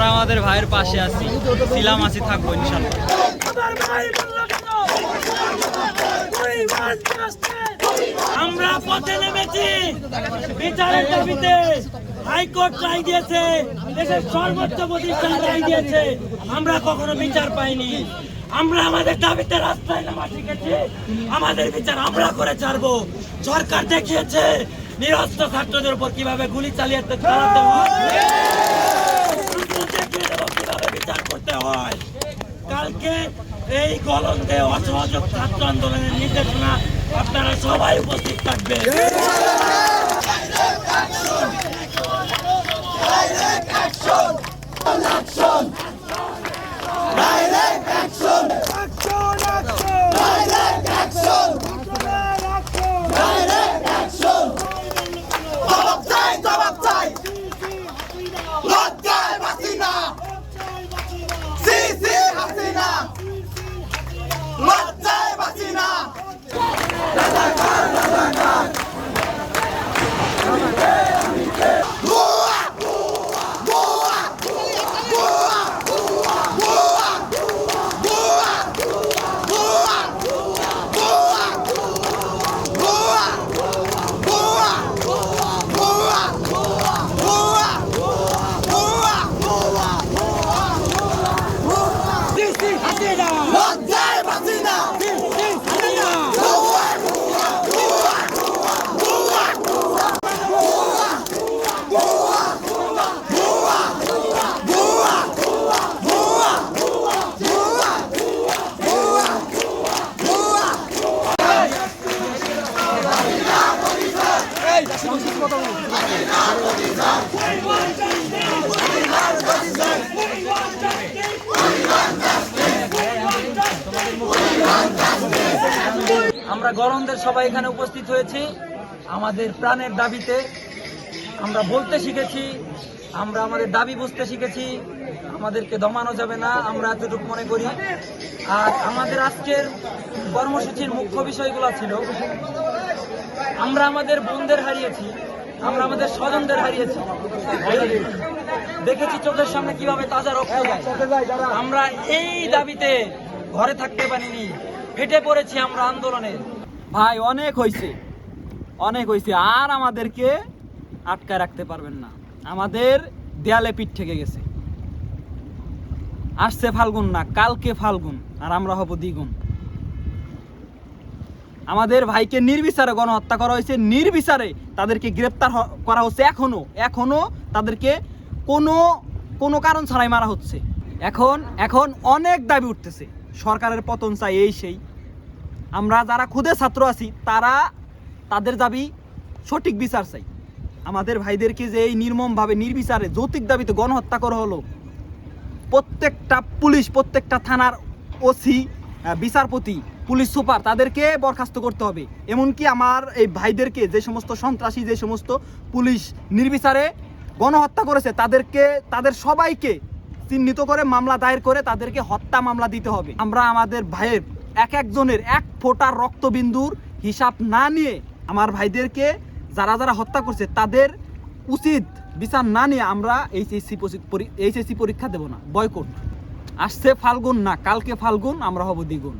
আমরা আমাদের ভাইয়ের পাশে আছি। ছিলাম, আছি, থাকব আমার পথে নেমেছি। বিচারের দাবিতে হাইকোর্ট রায় দিয়েছে। দেশের সর্বোচ্চ প্রতিষ্ঠান রায় দিয়েছে। আমরা কখনো বিচার পাইনি। আমরা আমাদের দাবিতে রাস্তায় নামা শিখেছি। আমাদের বিচার আমরা করে ছাড়বো। সরকার দেখিয়েছে, নিরস্ত্র ছাত্রদের উপর কীভাবে গুলি চালিয়ে চালাতে হয় আমরা দেখিয়ে দেবো বিচার করতে হয়। কালকে এই গলন্দে অসহযোগ ছাত্র আন্দোলনের নির্দেশনা আপনারা সবাই উপস্থিত থাকবেন। আমরা গরমদের সবাই এখানে উপস্থিত হয়েছি। আমাদের প্রাণের দাবিতে আমরা বলতে শিখেছি, আমরা আমাদের দাবি বুঝতে শিখেছি, আমাদেরকে দমানো যাবে না, আমরা এতটুকু মনে করি। আর আমাদের আজকের কর্মসূচির মুখ্য বিষয়গুলো ছিল আমরা আমাদের বোনদের হারিয়েছি, আমরা আমাদের স্বজনদের হারিয়েছি। দেখেছি চোখের সামনে কীভাবে তাজা রক্ত যায়। আমরা এই দাবিতে ঘরে থাকতে পারিনি, ফেটে পড়েছি আমরা আন্দোলনে। ভাই, অনেক হয়েছে অনেক হয়েছে আর আমাদেরকে আটকায় রাখতে পারবেন না। আমাদের দেয়ালে পিঠ থেকে গেছে। আসছে ফাল্গুন না, কালকে ফাল্গুন, আর আমরা হব দ্বিগুণ। আমাদের ভাইকে নির্বিচারে গণহত্যা করা হয়েছে, নির্বিচারে তাদেরকে গ্রেপ্তার করা হচ্ছে এখনও। এখনও তাদেরকে কোনো কোনো কারণ ছাড়াই মারা হচ্ছে। এখন এখন অনেক দাবি উঠতেছে, সরকারের পতন চাই এই সেই। আমরা যারা খুদে ছাত্র আছি, তারা তাদের দাবি সঠিক বিচার চাই। আমাদের ভাইদেরকে যে এই নির্মমভাবে নির্বিচারে যৌতিক দাবিতে গণহত্যা করা হলো, প্রত্যেকটা পুলিশ, প্রত্যেকটা থানার ওসি বিচারপতি পুলিশ সুপার, তাদেরকে বরখাস্ত করতে হবে। এমনকি আমার এই ভাইদেরকে যে সমস্ত সন্ত্রাসী, যে সমস্ত পুলিশ নির্বিচারে গণহত্যা করেছে, তাদেরকে, তাদের সবাইকে চিহ্নিত করে মামলা দায়ের করে তাদেরকে হত্যা মামলা দিতে হবে। আমরা আমাদের ভাইয়ের এক একজনের এক ফোঁটার রক্তবিন্দুর হিসাব না নিয়ে আমার ভাইদেরকে যারা যারা হত্যা করছে, তাদের উচিত বিচার না নিয়ে আমরা এইচএসসি এইচএসসি পরীক্ষা দেব না। বয়কট। আসছে ফাল্গুন না, কালকে ফাল্গুন, আমরা হব দ্বিগুণ।